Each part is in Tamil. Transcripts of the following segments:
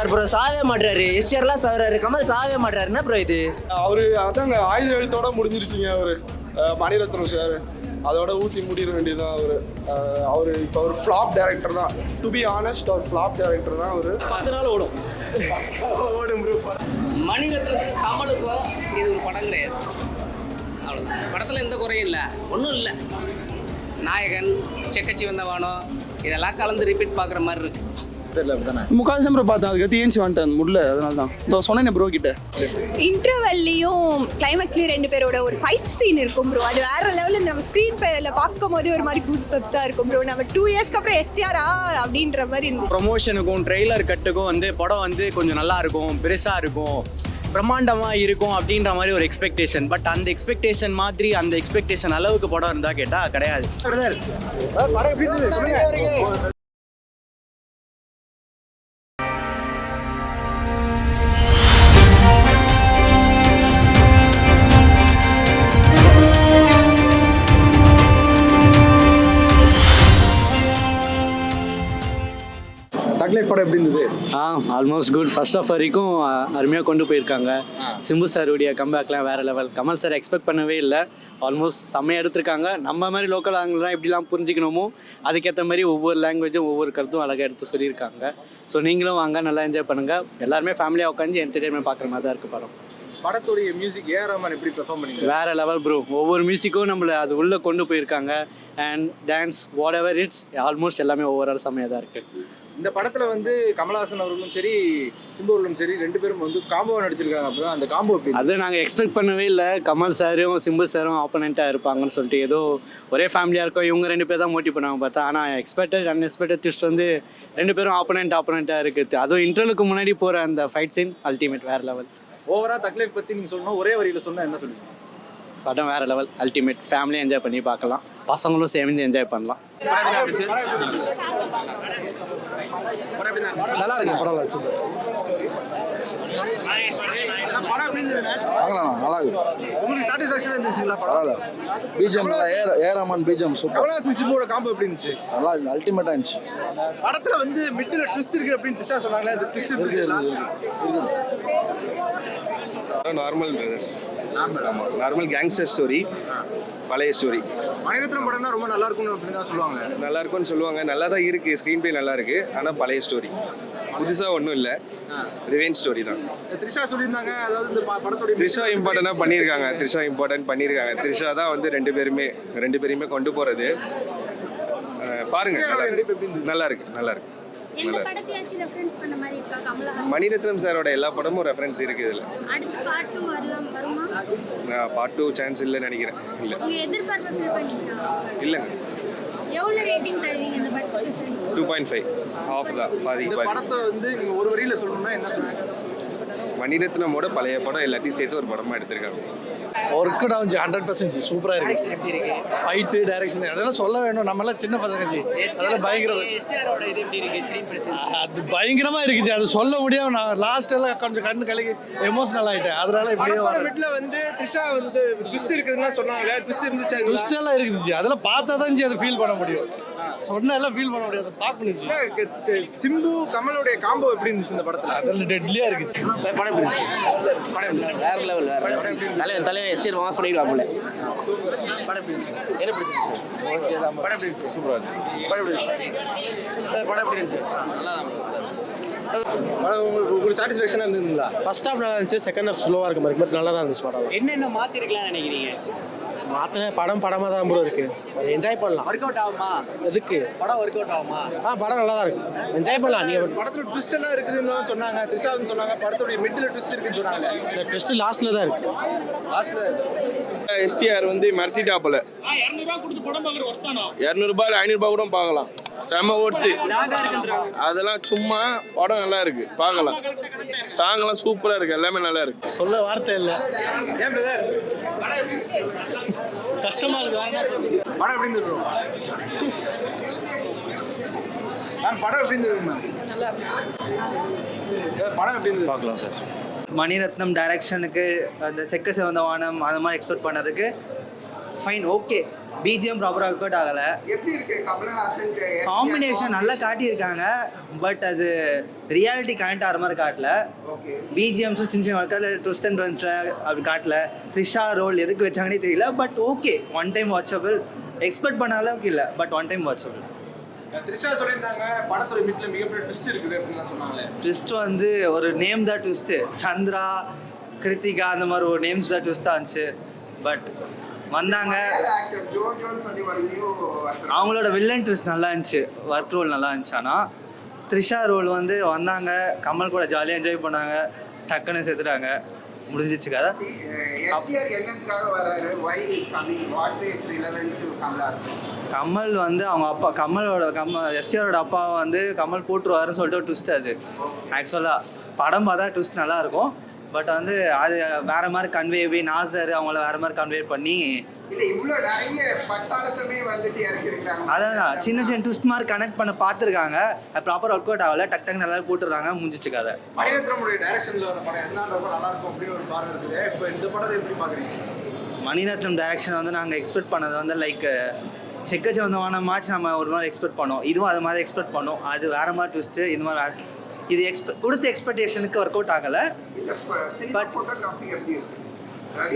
ப்ரோ சாவே மாட்டாரு எஸ்டிஆர்லாம் சாவறாரு. கமல் சாவே மாட்டாரு என்ன ப்ரோ இது? அவரு அதாங்க ஆயுத எழுத்தோட முடிஞ்சிருச்சுங்க அவரு. மணிரத்னம் சார் அதோட ஊற்றி முடிட வேண்டியதுதான் அவரு. அவரு இப்போ ஒரு ஃப்ளாப் டைரக்டர் தான். டு பி ஆனஸ்ட் அவர் ஃப்ளாப் டைரக்டர் தான் அவரு. அதனால ஓடும். ஓடும் bro. மணிரத்னத்துக்கு கமலுக்கும் இது ஒரு படம் கிடையாது. அவ்வளோதான் படத்தில் எந்த குறையும் இல்லை. ஒன்றும் இல்லை. நாயகன் செக்கச்சி வந்தவானோ இதெல்லாம் கலந்து ரிப்பீட் பார்க்குற மாதிரி இருக்கு முக்கால்சம் ப்ரோ பார்த்தேன் அதுக்கு ஏஞ்சி வந்துட்டேன் முடியல அதனால தான் இதோ சொன்னேன் ப்ரோ கிட்ட. இன்டர்வெல்லையும் கிளைமேக்ஸ்லயும் ரெண்டு பேரோட ஒரு ஃபைட் சீன் இருக்கும் ப்ரோ அது வேற லெவலில் நம்ம ஸ்க்ரீன் பேல பார்க்கும் போது ஒரு மாதிரி கூஸ் பப்ஸாக இருக்கும் ப்ரோ நம்ம டூ இயர்ஸ்க்கு அப்புறம் எஸ்டிஆரா அப்படின்ற மாதிரி இருந்துச்சு. ப்ரொமோஷனுக்கும் ட்ரெய்லர் கட்டுக்கும் வந்து படம் வந்து கொஞ்சம் நல்லா இருக்கும் பெருசாக இருக்கும் பிரம்மாண்டமாக இருக்கும் அப்படின்ற மாதிரி ஒரு எக்ஸ்பெக்டேஷன் பட் அந்த எக்ஸ்பெக்டேஷன் மாதிரி அந்த எக்ஸ்பெக்டேஷன் அளவுக்கு படம் இருந்தால் கேட்டால் கிடையாது. படம் எப்படி இருந்தது? ஆ ஆல்மோஸ்ட் குட் ஃபர்ஸ்ட் ஆஃப் வரைக்கும் அருமையாக கொண்டு போயிருக்காங்க. சிம்பு சாருடைய கம்பேக்லாம் வேறு லெவல் கமல் சார் எக்ஸ்பெக்ட் பண்ணவே இல்லை. ஆல்மோஸ்ட் செம்மையாக எடுத்திருக்காங்க. நம்ம மாதிரி லோக்கல் ஆங்கிலாம் எப்படிலாம் புரிஞ்சிக்கணுமோ அதுக்கேற்ற மாதிரி ஒவ்வொரு லாங்குவேஜும் ஒவ்வொரு கருத்தும் அழகாக எடுத்து சொல்லியிருக்காங்க. ஸோ நீங்களும் வாங்க நல்லா என்ஜாய் பண்ணுங்கள் எல்லாருமே ஃபேமிலியாக உட்காந்து என்டர்டெயின்மெண்ட் பார்க்குற மாதிரி தான் இருக்குது படம். படத்துடைய மியூசிக் ஏ ரஹ்மான் எப்படி பெர்ஃபார்ம் பண்ணீங்க? வேற லெவல் ப்ரோ ஒவ்வொரு மியூசிக்கும் நம்மளை அது உள்ளே கொண்டு போயிருக்காங்க. And dance whatever it's almost எல்லாமே ஒவ்வொரு செம்மையாக தான் இருக்குது இந்த படத்துல வந்து கமலஹாசன் அவர்களும் சரி சிம்பு அவர்களும் சரி ரெண்டு பேரும் வந்து காம்போ நடிச்சிருக்காங்க அப்புறம் அந்த காம்போ அது நாங்கள் எக்ஸ்பெக்ட் பண்ணவே இல்லை. கமல் சாரும் சிம்பு சாரும் ஆப்போனண்ட்டாக இருப்பாங்கன்னு சொல்லிட்டு ஏதோ ஒரே ஃபேமிலியாக இருக்கும் இவங்க ரெண்டு பேர் தான் மோட்டிவ் பண்ணாங்க பார்த்தா. ஆனால் எக்ஸ்பெக்டட் அன்எக்ஸ்பெக்டட் ட்விஸ்ட் வந்து ரெண்டு பேரும் ஆப்போனண்ட் ஆப்போனண்ட்டாக இருக்குது அதுவும் இன்டர்வலுக்கு முன்னாடி போகிற அந்த ஃபைட் சீன் அல்டிமேட் வேறு லெவல் ஓவரா தக்லைஃப் பத்தி நீங்க சொல்லணும் ஒரே வரியில சொன்னா என்ன சொல்லுவீங்க? படம் வேறு லெவல் அல்டிமேட் ஃபேமிலியாக என்ஜாய் பண்ணி பார்க்கலாம். பசங்களும் சேர்ந்து என்ஜாய் பண்ணலாம். நல்லா இருக்கு படம் சூப்பர் படம் நல்லா இருக்கு பரவாயில்ல BGM A R Rahman BGM super Kamalhaasan சிம்புவோட காம்போ எப்படி இருந்துச்சு நல்லா அல்டிமேட்டாக இருந்துச்சு படத்துல வந்து மிடில் ட்விஸ்ட் இருக்கு அப்படின்னு திஷா சொன்னாங்களே அது ட்விஸ்ட் இருக்கு இருந்துச்சு இருக்குது நார்மல் ஆமாம் நார்மல் கேங்ஸ்டர் ஸ்டோரி பழைய ஸ்டோரி மணிரத்னம் படம் தான் ரொம்ப நல்லா இருக்கும்னு அப்படின்னு தான் சொல்லுவாங்க நல்லா இருக்கும்னு சொல்லுவாங்க. நல்லா தான் இருக்கு. ஸ்க்ரீன் பிளே நல்லா இருக்கு. ஆனால் பழைய ஸ்டோரி புதுசாக ஒன்றும் இல்லை. ரிவெஞ்ச் ஸ்டோரி தான். த்ரிஷா சொல்லியிருந்தாங்க. அதாவது இந்த ப- படத்துடைய த்ரிஷா இம்பார்ட்டண்டாக பண்ணியிருக்காங்க. த்ரிஷா இம்பார்ட்டன்ட் பண்ணியிருக்காங்க. த்ரிஷா தான் வந்து ரெண்டு பேருமே ரெண்டு பேரையுமே கொண்டு போகிறது பாருங்க. நல்லா இருக்கு. நல்லா இருக்கு. மணிரத்னம் சாரோட எல்லா படமும் ரெஃபரன்ஸ் இருக்கு இதில். நான் பார்ட் டூ சான்ஸ் இல்லைன்னு நினைக்கிறேன். இல்லை. இல்லைங்க எவ்வளவு ரேட்டிங் தருவீங்க இந்த படத்துக்கு டூ பாயிண்ட் ஃபைவ் ஆஃப் தான் பாதி இந்த பாதி. படத்தை வந்து நீங்க ஒரு வரியில சொல்லணும்னா என்ன சொல்லுவீங்க? மணிரத்னமோட பழைய படம் எல்லாத்தையும் சேர்த்து ஒரு படமா எடுத்திருக்காங்க. ஒர்க் டவுன் ஹண்ட்ரட் பர்சன்ட் சூப்பராக இருக்கு. ஃபைட்டு டைரக்ஷன் அதெல்லாம் சொல்ல வேணும். நம்மளாம் சின்ன பசங்க ஜி. அதெல்லாம் பயங்கர அது பயங்கரமா இருக்குச்சு அது சொல்ல முடியாம நான் லாஸ்ட் எல்லாம் கொஞ்சம் கண்ணு கலக்கி எமோஷனல் ஆயிட்டேன். அதனால இப்படியே வந்து த்ரிஷா வந்து ட்விஸ்ட் இருக்குதுன்னா சொன்னாங்க. ட்விஸ்ட் இருந்துச்சு ட்விஸ்ட் எல்லாம் இருக்குது ஜி. அதெல்லாம் பார்த்தா தான் ஜி அதை ஃபீல் பண்ண முடியும். சொன்னா எல்லாம் ஃபீல் பண்ண முடியாது. பார்க்கணும் அதுல சிம்பு கமலுடைய காம்போ எப்படி இருந்துச்சு இந்த படத்துல? அதெல்லாம் டெட்லியா இருக்குச்சு படம்? படம்? வேற லெவல் வேற. தலைவன் தலைவன் எஸ்டிஆர் மாஸ் பண்ணிடுவாப்புல படம் என்ன பிடிச்சிருந்துச்சு படம் எப்படி இருந்துச்சு? சூப்பரா படம் படம் எப்படி இருந்துச்சு? நல்லா படம் உங்களுக்கு உங்களுக்கு சாட்டிஸ்ஃபேக்ஷனாக இருந்ததுங்களா? ஃபர்ஸ்ட் ஹாஃப் நல்லா இருந்துச்சு செகண்ட் ஹாஃப் ஸ்லோவா இருக்க மாதிரி பட் நல்லா தான் இருந்துச்சு படம். என்னென்ன மாத்திருக்கலாம்னு நினைக்கிறீங்க? மாத்திர படம் படமா தான் ப்ரோ இருக்கு. என்ஜாய் பண்ணலாம். ஒர்க் அவுட் ஆகுமா? எதுக்கு? படம் ஒர்க் அவுட் ஆகுமா? ஆ படம் நல்லா தான் இருக்கு. என்ஜாய் பண்ணலாம். நீங்க படத்துல ட்விஸ்ட் எல்லாம் இருக்குதுன்னு சொன்னாங்க. த்ரிஷான்னு சொன்னாங்க. படத்துடைய மிடில் ட்விஸ்ட் இருக்குன்னு சொன்னாங்க இந்த ட்விஸ்ட் லாஸ்ட்ல தான் இருக்கு. லாஸ்ட்ல எஸ்டிஆர் வந்து மிரட்டிட்டாப்புல இரநூறுபா ஐநூறுபா கூட பார்க்கலாம். செம ஒர்த்து அதெல்லாம் சும்மா படம் நல்லா இருக்கு. பார்க்கலாம். சாங்லாம் சூப்பரா இருக்கு. எல்லாமே நல்லா இருக்கு. சொல்ல வார்த்தை இல்ல. கஷ்டமா இருக்கு? படம் எப்படி? மேம் படம் எப்படி இருந்தது மேம் படம் எப்படி இருந்தது? பார்க்கலாம் சார் மணிரத்னம் டைரக்ஷனுக்கு அந்த செக்க சிவந்த வானம் அந்த மாதிரி எக்ஸ்பெக்ட் பண்ணதுக்கு ஃபைன் ஓகே பிஜிஎம் ப்ராப்பராக ஒர்க் அவுட் ஆகலை. எப்படி இருக்கு? கமலஹாசன் காம்பினேஷன் நல்லா காட்டியிருக்காங்க. பட் அது ரியாலிட்டி கனெக்ட் ஆகிற மாதிரி காட்டல. ஓகே பிஜிஎம்ஸும் சின்ன சின்ன ஒர்க்கில் ட்விஸ்ட் அண்ட் டர்ன்ஸில் அப்படி காட்டல. த்ரிஷா ரோல் எதுக்கு வச்சாங்கன்னே தெரியல. But okay one time watchable expect பண்ண அளவுக்கு இல்லை. But one time watchable Trisha சொல்லியிருந்தாங்க. படத்தோட மிட்ல மிகப்பெரிய ட்விஸ்ட் இருக்குது அப்படின்னு சொன்னாங்களே. ட்விஸ்ட் வந்து ஒரு நேம் தான் ட்விஸ்ட்டு சந்திரா கிருத்திகா அந்த மாதிரி ஒரு நேம்ஸ் தான் ட்விஸ்ட்டாக இருந்துச்சு. பட் வந்தாங்க. அவங்களோட வில்லன் ட்விஸ்ட் நல்லா இருந்துச்சு. ஒர்க் ரோல் நல்லா இருந்துச்சு. ஆனால் த்ரிஷா ரோல் வந்து வந்தாங்க. கமல் கூட ஜாலியாக என்ஜாய் பண்ணாங்க. டக்குன்னு செத்துட்டாங்க. முடிஞ்சிச்சு கதை. கமல் வந்து அவங்க அப்பா கமலோட கமல் எஸ்டிஆரோட அப்பாவை வந்து கமல் போட்டுருவாருன்னு சொல்லிட்டு ஒரு ட்விஸ்ட் அது. ஆக்சுவலாக படம் பார்த்தா ட்விஸ்ட் நல்லா இருக்கும். பட் வந்து அது வேற மாதிரி கன்வே போய் நாசர் அவங்கள வேற மாதிரி கன்வே பண்ணி இல்ல இவ்வளவு நிறைய பட்டாளத்தமே வந்துட்டு இறக்கிருக்காங்க அதான் சின்ன சின்ன ட்விஸ்ட் மாதிரி கனெக்ட் பண்ண பார்த்துருக்காங்க. ப்ராப்பர் ஒர்க் அவுட் ஆகல. டக் டக் நல்லா போட்டுடுறாங்க முடிஞ்சிச்சு கதை. மணிரத்னமுடைய டைரக்ஷன்ல வர படம் என்ன நல்லா இருக்கும் அப்படின்னு ஒரு பார்வை இருக்குது. இப்போ இந்த படத்தை எப்படி பாக்குறீங்க மணிரத்னம் டைரக்ஷன் வந்து நாங்கள் எக்ஸ்பெக்ட் பண்ணது வந்து லைக் செக்கச்சவந்தமான மேட்ச் நம்ம ஒரு மாதிரி எக்ஸ்பெக்ட் பண்ணோம். இதுவும் அது மாதிரி எக்ஸ்பெக்ட் பண்ணோம். அது வேற மாதிரி ட்விஸ்ட்டு இது மாதிரி இது எக்ஸ்பெக்ட் கொடுத்த எக்ஸ்பெக்டேஷனுக்கு ஒர்க் அவுட் ஆகலை. பட்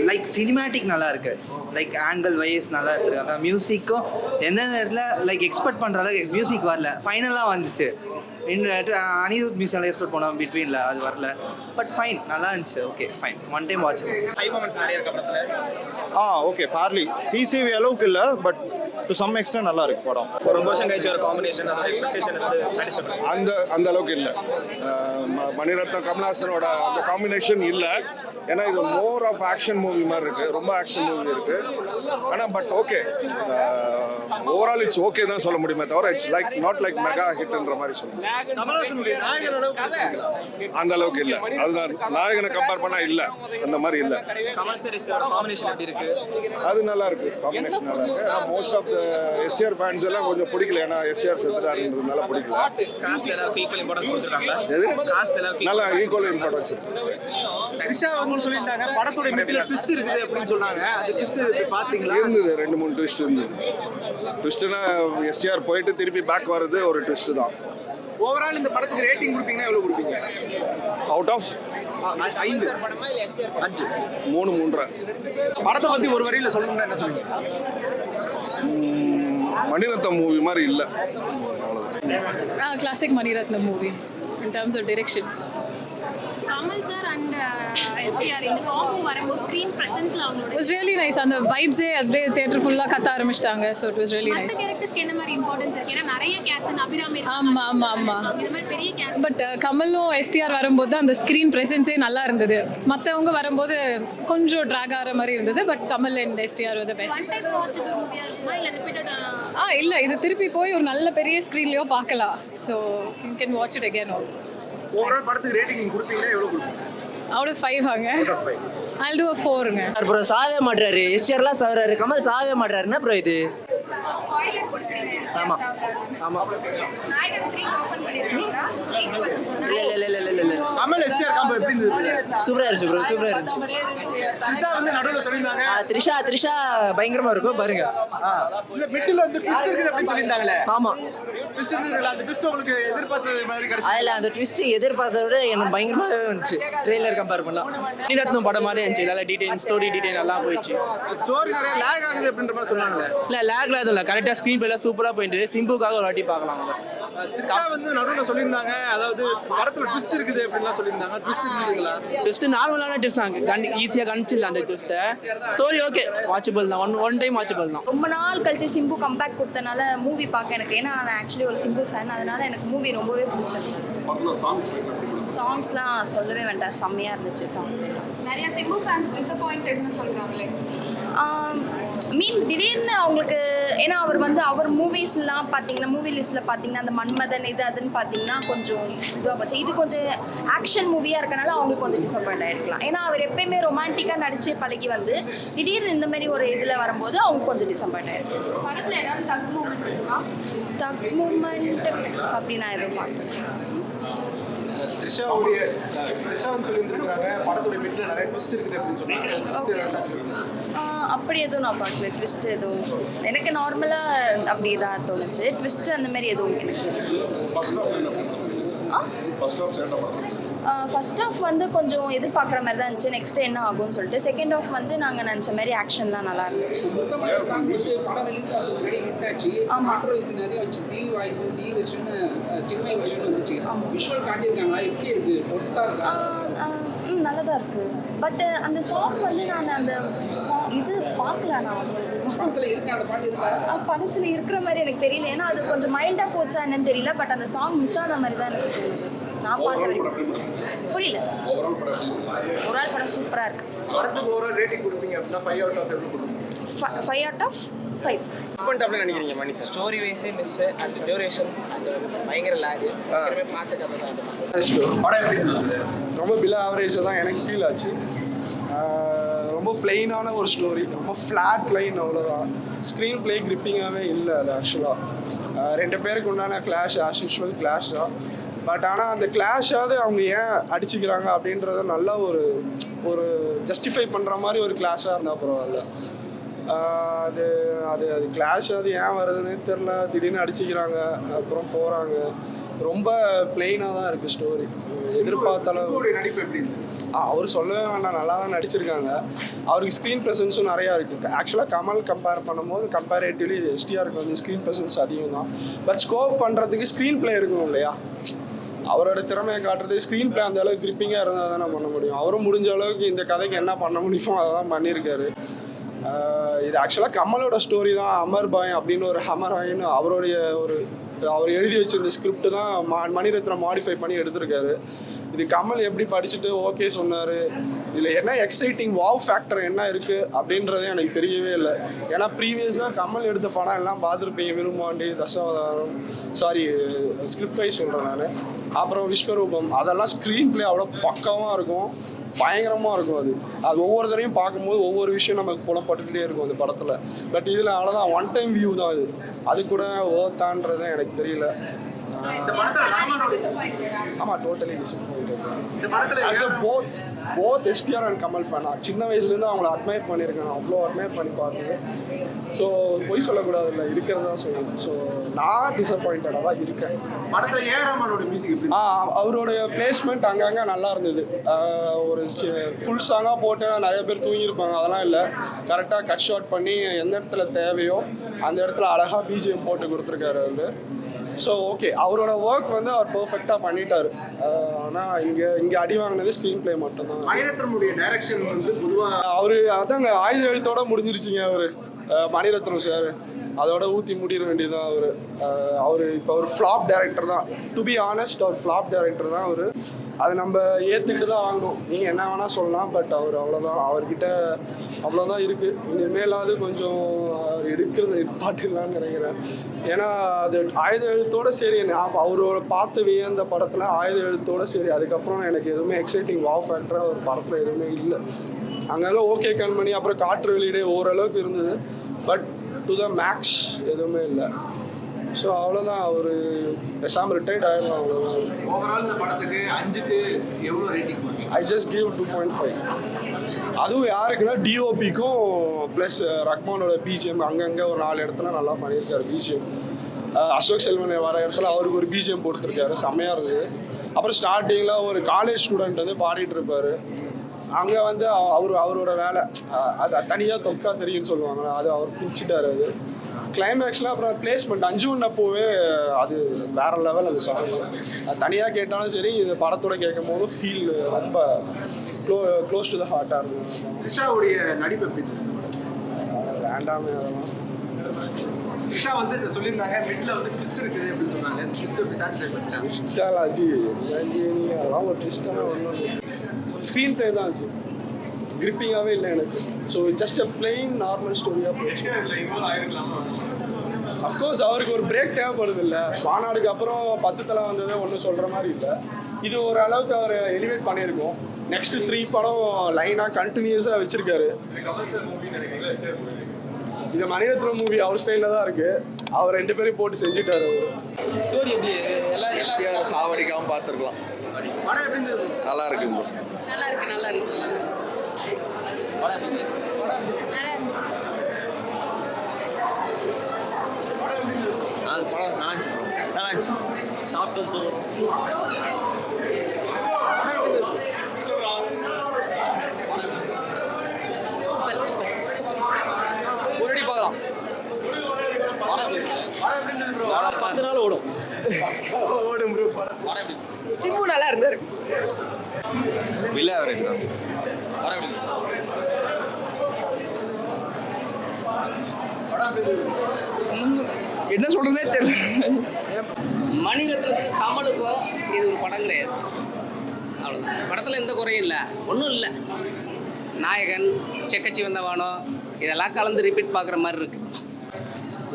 லைக் சினிமேட்டிக் நல்லா இருக்கு லைக் ஆங்கிள் வைஸ் நல்லா எடுத்துருக்காங்க. மியூசிக்கும் எந்தெந்த இடத்துல லைக் எக்ஸ்பெக்ட் பண்ணுற அளவுக்கு மியூசிக் வரல. ஃபைனலாக வந்துச்சு. இன்னும் அனிருத் மியூசிக் எக்ஸ்பெக்ட் பண்ணோம் பிட்வீனில் அது வரல. பட் ஃபைன் நல்லா இருந்துச்சு. Okay fine one time watch high moments நிறைய இருக்க படத்துல? ஆ ஓகே ஃபார்லி சிசிவி அளவுக்கு இல்லை பட் டு சம் எக்ஸ்டென்ட் நல்லா இருக்கு படம். ரொம்ப வருஷம் கழிச்சு ஒரு காம்பினேஷன் அதோட எக்ஸ்பெக்டேஷன் வந்து சாட்டிஸ்ஃபை அந்த அந்த அளவுக்கு இல்லை. மணிரத்னம் கமல்ஹாசன் அந்த காம்பினேஷன் இல்லை. ஏன்னா இது மோர் ஆஃப் ஆக்ஷன் மூவி மாதிரி இருக்கு. ரொம்ப ஆக்ஷன் மூவி இருக்கு. ஆனால் but okay overall it's okay தான் சொல்ல முடியுமே தவிர it's like not like mega ஹிட்ன்ற மாதிரி நாயகனோட அந்த அளவுக்கு இல்லை. அதுதான் நாயகனை கம்பேர் பண்ணா இல்லை. அந்த மாதிரி இல்லை. அது நல்லா இருக்கு. காம்பினேஷன் நல்லா இருக்கு. ஆனால் most of the STR fans எல்லாம் கொஞ்சம் பிடிக்கல. ஏன்னா எஸ்டிஆர் செத்துட்டாருன்றதுனால பிடிக்கல. காஸ்ட் எல்லாருக்கும் ஈக்குவல் இம்பார்ட்டன்ஸ் கொடுத்துருக்காங்களா? எது? காஸ்ட் எல்லாருக்கும் நல்லா ஈக்குவல் இம்பார்ட்டன்ஸ் இருக்கு. த்ரிஷா வந்து சொல்லியிருந்தாங்க படத்தோட மிடில் ட்விஸ்ட் இருக்குது அப்படின்னு சொன்னாங்க. அது ட்விஸ்ட் பாத்தீங்களா இருந்தது. ரெண்டு மூணு ட்விஸ்ட் இருந்தது. ட்விஸ்ட்னா எஸ்டிஆர் போயிட்டு திருப்பி பேக் வர்றது ஒரு ட்விஸ்ட் தான். ஓவரால் இந்த படத்துக்கு ரேட்டிங் கொடுப்பீங்கன்னா எவ்வளவு கொடுப்பீங்க? அவுட் ஆஃப் ஐந்து. அஞ்சு. மூணு மூன்றரை. படத்தை பத்தி ஒரு வரியில சொல்லணும்னா என்ன சொல்லுவீங்க? மணிரத்னம் மூவி மாதிரி இல்லை. classic Maniratnam movie. In terms of direction. Kamal sir and STR இந்த காம்போ வரும்போது ஸ்க்ரீன் பிரசன்ஸ்ல It அவங்களோட was really nice. அந்த vibes அப்படியே தேட்டர் ஃபுல்லாக கத்த ஆரம்பிச்சிட்டாங்க. ஸோ இட் வாஸ் ரியலி மற்ற நைஸ் கேரக்டர்ஸ்க்கு என்ன மாதிரி இம்பார்ட்டன்ஸ் இருக்கு? ஏன்னா நிறைய கேஸ்ட் அபிராமி ஆமா, ஆமா, ஆமா. இந்த மாதிரி பெரிய கேஸ்ட் பட் கமலும் எஸ்டிஆர் வரும்போது அந்த ஸ்க்ரீன் ப்ரெசன்ஸே நல்லா இருந்தது. மற்றவங்க வரும்போது கொஞ்சம் ட்ராக் ஆகிற மாதிரி இருந்தது. But Kamal and STR one best ஆ இல்லை. இது திருப்பி போய் ஒரு நல்ல பெரிய ஸ்க்ரீன்லேயோ பார்க்கலாம். So you can watch it again also overall படத்துக்கு ரேட்டிங் நீங்க கொடுப்பீங்கன்னா எவ்வளவு கொடுப்பீங்க? ஆஃப் ஃபைவ் வாங்க. I'll do a ஃபோருங்க ப்ரோ சாவே மாட்டுறாரு. எஸ்டிஆர்லாம் சாவுறாரு. கமல் சாவே மாட்டுறாரு. என்ன ப்ரோ இது? ஆமா. ஆமா. இல்ல இல்ல இல்ல இல்ல இல்ல இல்ல. கமல் எஸ்டிஆர் காம்போ எப்படி இருந்தது? சூப்பரா இருந்துச்சு ப்ரோ சூப்பரா இருந்துச்சு. த்ரிஷா வந்து நடுவில் சொல்லியிருந்தாங்க. ஆ, த்ரிஷா த்ரிஷா பயங்கரமா இருக்கும் பாருங்க. இல்ல மிடில் வந்து ட்விஸ்ட் இருக்குது அப்படின்னு சொல்லியிருந்தாங்களே. ஆமா. ட்விஸ்ட் இருந்ததுல அந்த ட்விஸ்ட் உங்களுக்கு எதிர்பார்த்தது மாதிரி கிடைச்சு அதுல அந்த ட்விஸ்ட் எதிர்பார்த்தத விட எனக்கு பயங்கரமாவே இருந்துச்சு ட்ரெய்லர் கம்பேர் பண்ணலாம் மணிரத்னம் படம் மாதிரி இருந்துச்சு நல்லா டீடைல் ஸ்டோரி டீடைல் நல்லா போயிடுச்சு. ஸ்டோரி நிறைய லேக் ஆகுது அப்படின்ற மாதிரி சொன்னாங்களே. இல்ல லேக்ல எதுவும் இல்ல. கரெக்டா ஸ்க்ரீன் பிளேல சூப்பரா போயிட்டு சிம்புக்காக ஒரு வாட்டி பார்க்கலாம். வந்து நடுவில் சொல்லியிருந்தாங்க. அதாவது படத்துல ட்விஸ்ட் இருக்குது அப்படின்லாம் சொல்லியிருந்தாங்க. ட்விஸ்ட் இருந்ததுங்களா ட்விஸ்ட் நார்மலான ட்விஸ்ட் நாங்கள் கண் ஈஸியாக கணிச்சிடலாம் அந்த ட்விஸ்ட்டை ஸ்டோரி ஓகே வாட்சபிள் தான். ஒன் ஒன் டைம் வாட்சபிள் தான். ரொம்ப நாள் கழிச்சு சிம்பு கம்பேக் கொடுத்தனால மூவி பார்க்க எனக்கு. ஏன்னா நான் ஆக்சுவலி ஒரு சிம்பு ஃபேன் அதனால எனக்கு மூவி ரொம்பவே பிடிச்சது. சாங்ஸ்லாம் சொல்லவே வேண்டாம். செம்மையாக இருந்துச்சு சாங் நிறைய சிம்பு ஃபேன்ஸ் டிசப்பாயிண்டட்னு சொல்றாங்களே. மீன் திடீர்னு அவங்களுக்கு ஏன்னா அவர் வந்து அவர் மூவிஸ்லாம் பார்த்தீங்கன்னா மூவி லிஸ்ட்டில் பார்த்தீங்கன்னா அந்த மன்மதன் இது அதுன்னு பார்த்தீங்கன்னா கொஞ்சம் இதுவாக போச்சு. இது கொஞ்சம் ஆக்ஷன் மூவியாக இருக்கனால அவங்களுக்கு கொஞ்சம் டிசப்பாயிண்ட் ஆகிருக்கலாம் ஏன்னா அவர் எப்பயுமே ரொமான்டிக்காக நடிச்சே பழகி வந்து திடீர்னு இந்த மாதிரி ஒரு இதில் வரும்போது அவங்க கொஞ்சம் டிசப்பாயிண்ட் ஆகிருக்கும் படத்தில் ஏதாவது தக் மூமெண்ட் இருக்கா? தக் மூமெண்ட் அப்படி நான் எதுவும் பார்க்கல த்ரிஷாவுடைய த்ரிஷான்னு சொல்லியிருந்துருக்காங்க படத்தோட மிட்ல நிறைய ட்விஸ்ட் இருக்குது அப்படின்னு சொன்னாங்க. அப்படி எதுவும் நான் பார்க்கல. ட்விஸ்ட் எதுவும். எனக்கு நார்மலாக அப்படி தான் தோணுச்சு. ட்விஸ்ட் அந்த மாதிரி எதுவும் எனக்கு ஃபஸ்ட் ஆஃப் வந்து கொஞ்சம் எதிர்பார்க்குற மாதிரி தான் இருந்துச்சு. நெக்ஸ்ட் என்ன ஆகும்னு சொல்லிட்டு. செகண்ட் ஆஃப் வந்து நாங்கள் நினச்ச மாதிரி ஆக்ஷன்லாம் நல்லா இருந்துச்சு. ஆமாம் இருக்கு ம் நல்லா தான் இருக்குது பட் அந்த சாங் வந்து நான் அந்த சாங் இது பார்க்கல நான் படத்துல இருக்கிற மாதிரி எனக்கு தெரியல. ஏன்னா அது கொஞ்சம் மைல்டா போச்சா என்னன்னு தெரியல. பட் அந்த சாங் மிஸ் ஆன மாதிரி தான் எனக்கு தோணுது. நான் பார்த்த வரைக்கும். புரியல. ஒரு ஆள் படம் சூப்பரா இருக்கு. படத்துக்கு ஓவரால் ரேட்டிங் கொடுப்பீங்க அப்படின்னா ஃபைவ் அவுட் ஆஃப் எவ்வளோ கொடுப்பீங்க. ஃபைவ் அவுட் ஆஃப் ஃபைவ் நினைக்கிறீங்க மணி சார்? ஸ்டோரி வைஸே மிஸ் அண்ட் டியூரேஷன் அந்த பயங்கர லேக் பார்த்த கதை தான் படம் எப்படி இருந்தது ரொம்ப பிலோ ஆவரேஜாக தான் எனக்கு ஃபீல் ஆச்சு. ரொம்ப பிளெயினான ஒரு ஸ்டோரி ரொம்ப ஃப்ளாட் லைன் அவ்வளோதான் ஸ்க்ரீன் ப்ளே கிரிப்பிங்காகவே இல்லை அது ஆக்சுவலாக ரெண்டு பேருக்கு உண்டான கிளாஷ் ஆஸ் யூஷுவல் கிளாஷ் தான். பட் ஆனால் அந்த கிளாஷாவது அவங்க ஏன் அடிச்சுக்கிறாங்க அப்படின்றத நல்லா ஒரு ஒரு ஜஸ்டிஃபை பண்ணுற மாதிரி ஒரு கிளாஷாக இருந்தால் பரவாயில்ல. அது அது அது கிளாஷ் அது ஏன் வருதுன்னு தெரில திடீர்னு அடிச்சுக்கிறாங்க அப்புறம் போகிறாங்க ரொம்ப பிளெயினாக தான் இருக்குது ஸ்டோரி எதிர்பார்த்த அளவு. சிம்புவோடைய நடிப்பு எப்படி அவர் சொல்லவே வேண்டாம். நல்லா தான் நடிச்சிருக்காங்க. அவருக்கு ஸ்க்ரீன் ப்ரெசன்ஸும் நிறையா இருக்குது ஆக்சுவலாக கமல் கம்பேர் பண்ணும்போது கம்பேரேட்டிவ்லி எஸ்டிஆருக்கு வந்து ஸ்க்ரீன் ப்ரெசன்ஸ் அதிகம் தான் பட் ஸ்கோப் பண்ணுறதுக்கு ஸ்க்ரீன் ப்ளே இருக்கணும் இல்லையா? அவரோட திறமையை காட்டுறது ஸ்க்ரீன் பிளே அந்த அளவுக்கு கிரிப்பிங்காக இருந்தால் தானே பண்ண முடியும். அவரும் முடிஞ்ச அளவுக்கு இந்த கதைக்கு என்ன பண்ண முடியுமோ அதை தான் பண்ணியிருக்காரு இது ஆக்சுவலாக கமலோட ஸ்டோரி தான் அமர் பாய் அப்படின்னு ஒரு ஹமராயின்னு அவருடைய ஒரு அவர் எழுதி வச்சிருந்த ஸ்கிரிப்ட் தான் மா மணிரத்னம் மாடிஃபை பண்ணி எடுத்திருக்காரு. இது கமல் எப்படி படிச்சுட்டு ஓகே சொன்னார்? இதில் என்ன எக்ஸைட்டிங் வாவ் ஃபேக்டர் என்ன இருக்குது அப்படின்றதே எனக்கு தெரியவே இல்லை. ஏன்னா ப்ரீவியஸாக கமல் எடுத்த படம் எல்லாம் பார்த்துருப்பீங்க Virumandi Dasavatharam sorry script wise சொல்கிறேன் நான். அப்புறம் விஸ்வரூபம் அதெல்லாம் ஸ்க்ரீன் பிளே அவ்வளோ பக்கமாக இருக்கும் பயங்கரமாக இருக்கும் அது. அது ஒவ்வொரு தடவையும் பார்க்கும்போது ஒவ்வொரு விஷயம் நமக்கு புலப்பட்டுக்கிட்டே இருக்கும் அந்த படத்தில். பட் இதில் அவ்வளோதான் ஒன் டைம் வியூ தான் அது. அது கூட ஓத்தான்றது எனக்கு தெரியல. இந்த படத்துல ராமனோட ஆமாம் டோட்டலி இந்த படத்துல as a both both STR and Kamal fan சின்ன வயசுலேருந்து அவங்கள அட்மையர் பண்ணியிருக்கேன். நான் அவ்வளோ அட்மையர் பண்ணி பார்த்தது ஸோ பொய் சொல்லக்கூடாதுல்ல. இருக்கிறதா சொல்லணும் ஸோ நான் டிசப்பாயிண்டடாக தான் இருக்கேன். படத்துல ஏ ராமனோட மியூசிக் ஆ அவருடைய பிளேஸ்மெண்ட் அங்கங்கே நல்லா இருந்தது. ஒரு ஃபுல் சாங்காக போட்டு நிறைய பேர் தூங்கியிருப்பாங்க. அதெல்லாம் இல்லை. கரெக்டாக கட் ஷாட் பண்ணி எந்த இடத்துல தேவையோ அந்த இடத்துல அழகாக பிஜிஎம் போட்டு கொடுத்துருக்காரு அவர். ஸோ ஓகே அவரோட ஒர்க் வந்து அவர் பர்ஃபெக்டாக பண்ணிட்டாரு. ஆனால் இங்கே இங்கே அடி வாங்கினது ஸ்க்ரீன் ப்ளே மட்டும்தான். மணிரத்னமுடைய டைரக்ஷன் வந்து பொதுவா அவரு அதாங்க ஆயுத எழுத்தோட முடிஞ்சிருச்சுங்க அவரு. மணிரத்னம் சார் அதோட ஊற்றி முடிட வேண்டியதுதான் அவர். அவர் இப்போ ஒரு ஃப்ளாப் டைரக்டர் தான். டு பி ஆனஸ்ட் அவர் ஃப்ளாப் டைரக்டர் தான் அவர். அதை நம்ம ஏற்றுக்கிட்டு தான் ஆகணும். நீங்கள் என்ன வேணால் சொல்லலாம் பட் அவர் அவ்வளோதான் அவர்கிட்ட அவ்வளோதான் இருக்குது இனிமேலாவது கொஞ்சம் எடுக்கிறது நிப்பாட்டிடலான்னு நினைக்கிறேன். ஏன்னா அது ஆயுத எழுத்தோடு சரி நான் அவரோட பார்த்து வியந்த படத்தில் ஆயுத எழுத்தோடு சரி அதுக்கப்புறம் எனக்கு எதுவுமே எக்ஸைட்டிங் வாவ் ஃபேக்டராக ஒரு படத்தில் எதுவுமே இல்லை. அங்கங்கே ஓகே கண்மணி அப்புறம் காற்று வெளியிடே ஓரளவுக்கு இருந்தது. பட் டு த மேக்ஸ் எதுவுமே இல்லை. ஸோ அவ்வளோதான் அவர் பேசாமல் ரிட்டையர்ட் ஆயிடலாம் அவ்வளோதான் ஓவரால் இந்த படத்துக்கு அஞ்சுக்கு எவ்வளவு rating I just give two point five அதுவும் யாருக்குன்னா டிஓபிக்கும் ப்ளஸ் ரஹ்மானோட பிஜிஎம் அங்கங்கே ஒரு நாலு இடத்துல நல்லா பண்ணியிருக்காரு பிஜிஎம் அசோக் செல்வன் வர இடத்துல அவருக்கு ஒரு பிஜிஎம் கொடுத்துருக்காரு செம்மையாக இருந்தது. அப்புறம் ஸ்டார்டிங்கில் ஒரு காலேஜ் ஸ்டூடெண்ட் வந்து பாடிட்டு இருப்பாரு. அங்கே வந்து அவ- அவரு அவரோட வேலை அது தனியாக தொக்கா தெரியும்னு சொல்லுவாங்களே அது அவர் பிடிச்சிட்டாரு அது. கிளைமேக்ஸில் அப்புறம் பிளேஸ்மெண்ட் அஞ்சு அப்போவே அது வேற லெவல் அது சாங் தனியாக கேட்டாலும் சரி இது படத்தோட கேட்கும் போதும் ஃபீல் ரொம்ப க்ளோ க்ளோஸ் டு த ஹார்ட்டாக இருந்தது த்ரிஷாவுடைய நடிப்பு எப்படி வேண்டாமே அதெல்லாம். த்ரிஷா வந்து இதை சொல்லியிருந்தாங்க மிட்ல வந்து ட்விஸ்ட் இருக்குது அப்படின்னு சொன்னாங்க. ட்விஸ்ட் எப்படி சாட்டிஸ்ஃபை பண்ணிச்சாங்க அதெல்லாம் ஒரு ஒன்றும் ஸ்க்ரீன் ப்ளே தான் அஜி கிரிப்பிங்காகவே இல்லை எனக்கு. So just a plain normal ஸ்டோரியாக போச்சு. அஃப்கோர்ஸ் அவருக்கு ஒரு பிரேக் தேவைப்படுது இல்லை மாநாடுக்கு அப்புறம் பத்து தலை வந்ததே ஒன்றும் சொல்கிற மாதிரி இல்லை. இது ஒரு அளவுக்கு அவர் எலிவேட் பண்ணியிருக்கோம். நெக்ஸ்ட் த்ரீ படம் லைனாக கண்டினியூஸாக வச்சுருக்காரு. இந்த மணிரத்னம் மூவி அவர் ஸ்டைலில் தான் இருக்குது அவர் ரெண்டு பேரையும் போட்டு செஞ்சுட்டாரு அவர். எஸ்டிஆர் சாவடிக்காமல் பார்த்துருக்கலாம். நல்லா இருக்கு bro. நல்லா இருக்கு நல்லா இருக்கு. நல்லா இருக்கு நல்லா இருந்துச்சு சாப்பிட்டு சூப்பர் சூப்பர். ஒரு அடி பார்க்கலாம் பத்து நாள் ஓடும். ஓடும் ப்ரோ சிம்பு நல்லா இருந்தாரு. பில் ஆவரேஜ் தான். என்ன சொல்றதே தெரியல. மணிரத்னத்துக்கு கமலுக்கும் இது ஒரு படம் கிடையாது. அவ்வளோதான் படத்தில் எந்த குறையும் இல்லை. ஒன்றும் இல்லை. நாயகன் செக்கச்சி வந்தவானோ இதெல்லாம் கலந்து ரிப்பீட் பார்க்குற மாதிரி இருக்கு.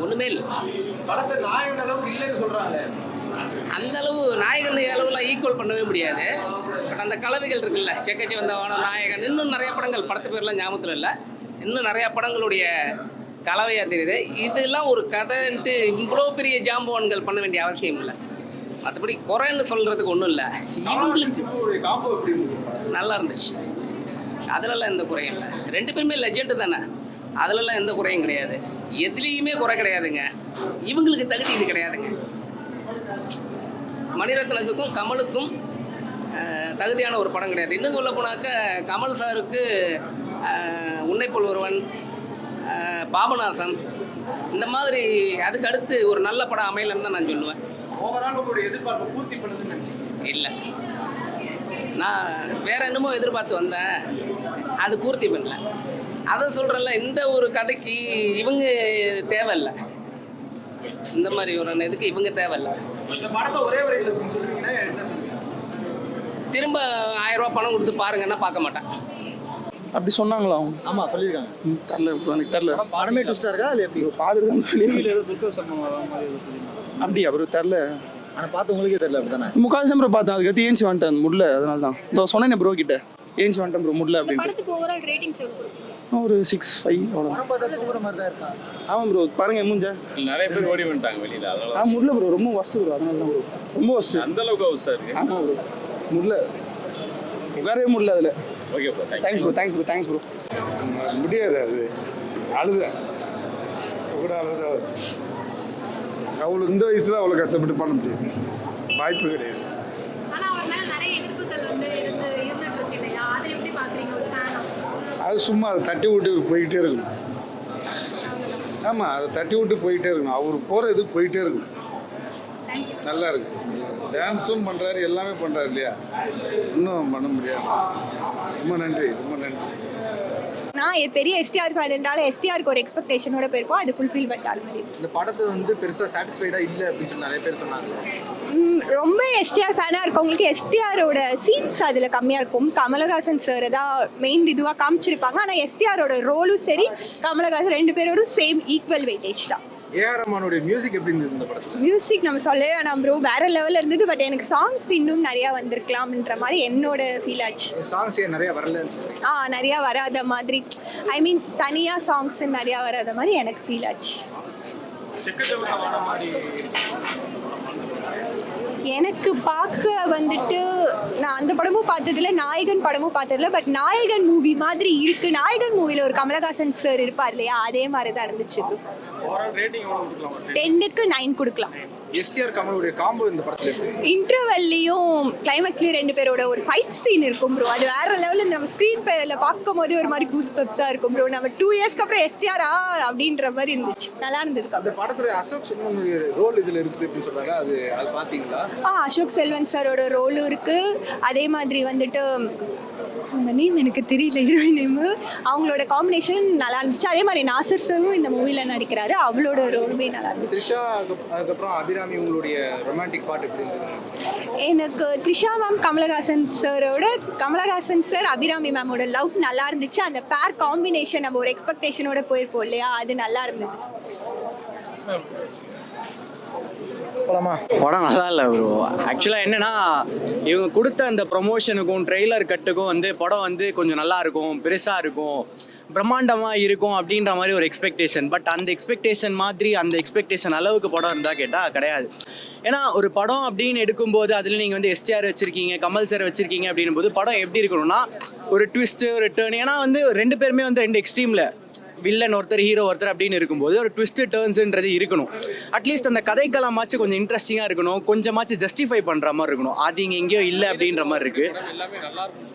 ஒன்றுமே இல்லை. படத்தை நாயகன் அளவுக்கு இல்லைன்னு சொல்றாங்க. அந்த அளவு நாயகன் அளவுலாம் ஈக்குவல் பண்ணவே முடியாது. பட் அந்த கலவைகள் இருக்குல்ல. செக்கச்சி வந்தவானோ நாயகன் இன்னும் நிறைய படங்கள். படத்து பேர்லாம் ஞாபகத்தில் இல்லை. இன்னும் நிறைய படங்களுடைய கலவையாக தெரியுது. இதெல்லாம் ஒரு கதைன்ட்டு இவ்வளோ பெரிய ஜாம்பவான்கள் பண்ண வேண்டிய அவசியம் இல்லை. மற்றபடி குறைன்னு சொல்கிறதுக்கு ஒன்றும் இல்லை. இவங்களுக்கு நல்லா இருந்துச்சு. அதுலலாம் எந்த குறையும் இல்லை. ரெண்டு பேருமே லெஜெண்டு தானே. அதுலலாம் எந்த குறையும் கிடையாது. எதுலேயுமே குறை கிடையாதுங்க. இவங்களுக்கு தகுதி இது கிடையாதுங்க. மணிரத்னத்துக்கும் கமலுக்கும் தகுதியான ஒரு படம் கிடையாது. இன்னும் சொல்ல போனாக்க கமல் சாருக்கு அஹ், உன்னை போல் ஒருவன் அஹ், பாபநாசம் இந்த மாதிரி அதுக்கு அடுத்து ஒரு நல்ல படம் அமையலன்னு தான் நான் சொல்லுவேன். ஓவரால் உங்களுடைய எதிர்பார்ப்பை பூர்த்தி பண்ணுதுன்னு இல்லை. நான் வேற என்னமோ எதிர்பார்த்து வந்தேன். அது பூர்த்தி பண்ணல. அதை சொல்கிறேன்ல இந்த ஒரு கதைக்கு இவங்க தேவையில்லை. இந்த மாதிரி ஒரு இதுக்கு இவங்க தேவையில்லை. இந்த படத்தை ஒரே வரையில் இருக்குன்னு சொல்லுவீங்கன்னா என்ன சொல்லுவீங்க திரும்ப ஆயிரம் ரூபாய் பணம் கொடுத்து பாருங்கன்னா பார்க்க மாட்டேன். அப்படி சொன்னாங்களா அவங்க? ஆமா சொல்லியிருக்காங்க. தெரில எனக்கு தெரில படமே ட்விஸ்டா இருக்கா அது எப்படி? பார்த்துட்டு ஏதோ துர்கா சர்மா அப்படியா ப்ரோ தெரில ஆனா பார்த்து உங்களுக்கே தெரியல அப்படிதானே முக்கால் ப்ரோ பார்த்தேன் அதுக்கடுத்து ஏஞ்சி வந்துட்டேன் முடியல அதனால தான் இதோ சொன்னேனே ப்ரோ கிட்ட. ஏஞ்சி வந்துட்டேன் ப்ரோ முடியல அப்படின்ட்டு. ஒரு சிக்ஸ் ஃபைவ் தான் இருக்கா? ஆமாம் ப்ரோ பாருங்க மூஞ்ச. நிறைய பேர் ஓடி வந்துட்டாங்க வெளியில அதனால ஆ முடியல ப்ரோ ரொம்ப ஒஸ்ட்டு ப்ரோ அதனால தான் ப்ரோ ரொம்ப ஒஸ்ட்டு அந்த அளவுக்கு அவஸ்தா இருக்கு. ஆமாம் ப்ரோ முடியல உட்காரவே முடியல அதில். Okay bro thanks bro thanks bro thanks bro முடியாது அது. அழுதேன். கூட அழுதா அவ்வளோ இந்த வயசில் அவ்வளோ கஷ்டப்பட்டு பண்ண முடியாது. வாய்ப்பு கிடையாது. ஆனால் அவர் மேலே நிறைய எதிர்ப்புகள் வந்து இருந்து இருந்துட்டு இருக்கு இல்லையா? அதை எப்படி பார்க்குறீங்க ஒரு ஃபேனா அது சும்மா அதை தட்டி விட்டு போயிட்டே இருக்கணும். ஆமாம் அதை தட்டி விட்டு போயிட்டே இருக்கணும். அவர் போகிற இது போயிட்டே இருக்கணும். நல்லா இருக்கு டான்ஸும் பண்ணுறாரு எல்லாமே பண்ணுறாரு இல்லையா? இன்னும் பண்ண முடியாது. ரொம்ப நன்றி ரொம்ப நன்றி. நான் பெரிய எஸ்டிஆர் ஃபேன்ன்றால எஸ்டிஆருக்கு ஒரு எக்ஸ்பெக்டேஷனோட போயிருக்கோம். அது ஃபுல்ஃபில் பண்ணிட்டால் மாதிரி. இந்த படத்தை வந்து பெருசா சாட்டிஸ்ஃபைடா இல்லை அப்படின்னு சொல்லி நிறைய பேர் சொன்னாங்க. ம், ரொம்ப எஸ்டிஆர் ஃபேனாக இருக்கவங்களுக்கு எஸ்டிஆரோட சீன்ஸ் அதில் கம்மியாக இருக்கும். கமலஹாசன் சார் தான் மெயின் இதுவாக காமிச்சிருப்பாங்க. ஆனால் எஸ்டிஆரோட ரோலும் சரி கமலஹாசன் ரெண்டு பேரோடும் சேம் ஈக்குவல் வெயிட்டேஜ் தான். ஏஆர் ரஹ்மானுடைய மியூசிக் எப்படி இருந்தது இந்த படத்துல? மியூசிக் நம்ம சொல்லவே வேணாம் ப்ரோ வேற லெவலில் இருந்தது பட் எனக்கு சாங்ஸ் இன்னும் நிறையா வந்திருக்கலாம்ன்ற மாதிரி என்னோட ஃபீல் ஆச்சு. சாங்ஸ் ஏன் நிறைய வரலன்னு சொல்றீங்க ஆ நிறையா வராத மாதிரி. ஐ மீன் தனியாக சாங்ஸ் நிறையா வராத மாதிரி எனக்கு ஃபீல் ஆச்சு. எனக்கு பார்க்க வந்துட்டு நான் அந்த படமும் பார்த்ததில்ல நாயகன் படமும் பார்த்ததில்ல பட் நாயகன் மூவி மாதிரி இருக்கு. நாயகன் மூவியில் ஒரு கமலஹாசன் சார் இருப்பார் இல்லையா? அதே மாதிரி தான் இருந்துச்சு டென்னுக்கு நைன் கொடுக்கலாம். எஸ்டிஆர் கமலுடைய காம்போ இந்த படத்துல இருக்கு இன்டர்வெல்லையும் கிளைமேக்ஸ்லேயும் ரெண்டு பேரோட ஒரு ஃபைட் சீன் இருக்கும் ப்ரோ அது வேற லெவலில் நம்ம ஸ்க்ரீன் பேரில் பார்க்கும் போதே ஒரு மாதிரி கூஸ் பப்ஸாக இருக்கும் ப்ரோ நம்ம டூ இயர்ஸ்க்கு அப்புறம் எஸ்டிஆரா அப்படின்ற மாதிரி இருந்துச்சு. நல்லா இருந்ததுக்கு அந்த படத்துல அசோக் செல்வனுடைய ரோல் இதுல இருக்குது அப்படின்னு சொல்றாங்க. அது அது பாத்தீங்களா ஆ அசோக் செல்வன் சாரோட ரோலும் இருக்கு. அதே மாதிரி வந்துட்டு அவங்க நேம் எனக்கு தெரியல ஹீரோயின் நேம் அவங்களோட காம்பினேஷன் நல்லா இருந்துச்சு. அதே மாதிரி நாசர் சாரும் இந்த மூவியில் நடிக்கிறாரு. அவளோட ரோலுமே நல்லா இருந்துச்சு. த்ரிஷா அதுக்கு- அதுக்கப்புறம் அபிராமி உங்களுடைய ரொமான்டிக் பார்ட் எப்படி எனக்கு த்ரிஷா மேம் கமலஹாசன் சாரோட கமலஹாசன் சார் அபிராமி மேமோட லவ் நல்லா இருந்துச்சு. அந்த பேர் காம்பினேஷன் நம்ம ஒரு எக்ஸ்பெக்டேஷனோட போயிருப்போம் இல்லையா? அது நல்லா இருந்தது. போலாமா படம் நல்லா இல்லை ப்ரோ ஆக்சுவலாக என்னன்னா இவங்க கொடுத்த அந்த ப்ரொமோஷனுக்கும் ட்ரெய்லர் கட்டுக்கும் வந்து படம் வந்து கொஞ்சம் நல்லா இருக்கும் பெருசாக இருக்கும் பிரம்மாண்டமாக இருக்கும் அப்படின்ற மாதிரி ஒரு எக்ஸ்பெக்டேஷன் பட் அந்த எக்ஸ்பெக்டேஷன் மாதிரி அந்த எக்ஸ்பெக்டேஷன் அளவுக்கு படம் இருந்தால் கேட்டால் கிடையாது. ஏன்னா ஒரு படம் அப்படின்னு எடுக்கும்போது அதில் நீங்கள் வந்து எஸ்டிஆர் வச்சுருக்கீங்க கமல் சார் வச்சுருக்கீங்க அப்படின்னும் போது படம் எப்படி இருக்கணும்னா ஒரு ட்விஸ்ட்டு ஒரு டேர்ன் ஏன்னா வந்து ரெண்டு பேருமே வந்து ரெண்டு எக்ஸ்ட்ரீமில் வில்லன் ஒருத்தர் ஹீரோ ஒருத்தர் அப்படின்னு இருக்கும்போது ஒரு ட்விஸ்ட் டேர்ன்ஸ்ன்றது இருக்கணும். அட்லீஸ்ட் அந்த கதைக்களமாச்சும் கொஞ்சம் இன்ட்ரெஸ்டிங்காக இருக்கணும். கொஞ்சமாச்சும் ஜஸ்டிஃபை பண்ணுற மாதிரி இருக்கணும். அது இங்கே எங்கேயோ இல்லை அப்படின்ற மாதிரி இருக்குது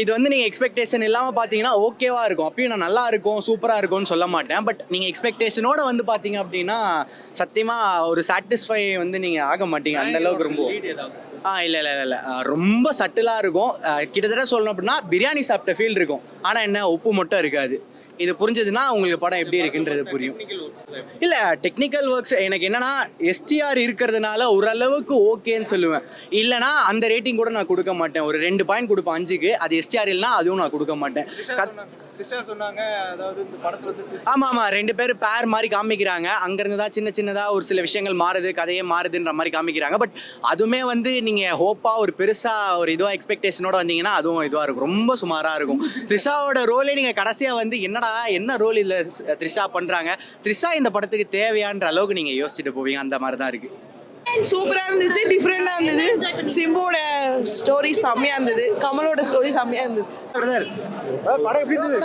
இது வந்து நீங்கள் எக்ஸ்பெக்டேஷன் இல்லாமல் பார்த்தீங்கன்னா ஓகேவா இருக்கும். அப்பயும் நான் நல்லா இருக்கும் சூப்பராக இருக்கும்னு சொல்ல மாட்டேன். பட் நீங்கள் எக்ஸ்பெக்டேஷனோட வந்து பார்த்தீங்க அப்படின்னா சத்தியமாக ஒரு சாட்டிஸ்ஃபை வந்து நீங்கள் ஆக மாட்டீங்க. அந்த அளவுக்கு ரொம்ப ஆ இல்லை இல்லை இல்லை ரொம்ப சட்டிலாக இருக்கும். கிட்டத்தட்ட சொல்லணும் அப்படின்னா பிரியாணி சாப்பிட்ட ஃபீல் இருக்கும். ஆனால் என்ன உப்பு மட்டும் இருக்காது. இது புரிஞ்சதுன்னா உங்களுக்கு படம் எப்படி இருக்குன்றது புரியும். இல்லை டெக்னிக்கல் ஒர்க்ஸ் எனக்கு என்னன்னா எஸ்டிஆர் இருக்கிறதுனால ஓரளவுக்கு ஓகேன்னு சொல்லுவேன். இல்லைனா அந்த ரேட்டிங் கூட நான் கொடுக்க மாட்டேன். ஒரு ரெண்டு பாயிண்ட் கொடுப்பேன் அஞ்சுக்கு. அது எஸ்டிஆர் இல்லைனா அதுவும் நான் கொடுக்க மாட்டேன். த்ரிஷா சொன்னாங்க அதாவது இந்த வந்து ஆமாம் ஆமாம் ரெண்டு பேர் பேர் மாதிரி காமிக்கிறாங்க. அங்கேருந்து தான் சின்ன சின்னதாக ஒரு சில விஷயங்கள் மாறுது கதையே மாறுதுன்ற மாதிரி காமிக்கிறாங்க. பட் அதுவுமே வந்து நீங்கள் ஹோப்பாக ஒரு பெருசாக ஒரு இதுவாக எக்ஸ்பெக்டேஷனோட வந்தீங்கன்னா அதுவும் இதுவாக இருக்கும். ரொம்ப சுமாராக இருக்கும். த்ரிஷாவோட ரோலே நீங்கள் கடைசியாக வந்து என்னடா என்ன ரோல் இதில் த்ரிஷா பண்ணுறாங்க த்ரிஷா இந்த படத்துக்கு தேவையான்ற அளவுக்கு நீங்கள் யோசிச்சுட்டு போவீங்க. அந்த மாதிரி தான் இருக்குது சூப்பராக இருந்துச்சு டிஃப்ரெண்டாக இருந்தது. சிம்புவோட ஸ்டோரி செம்மையாக இருந்தது. கமலோட ஸ்டோரி செம்மையாக இருந்தது. படம் எப்படி இருந்தது?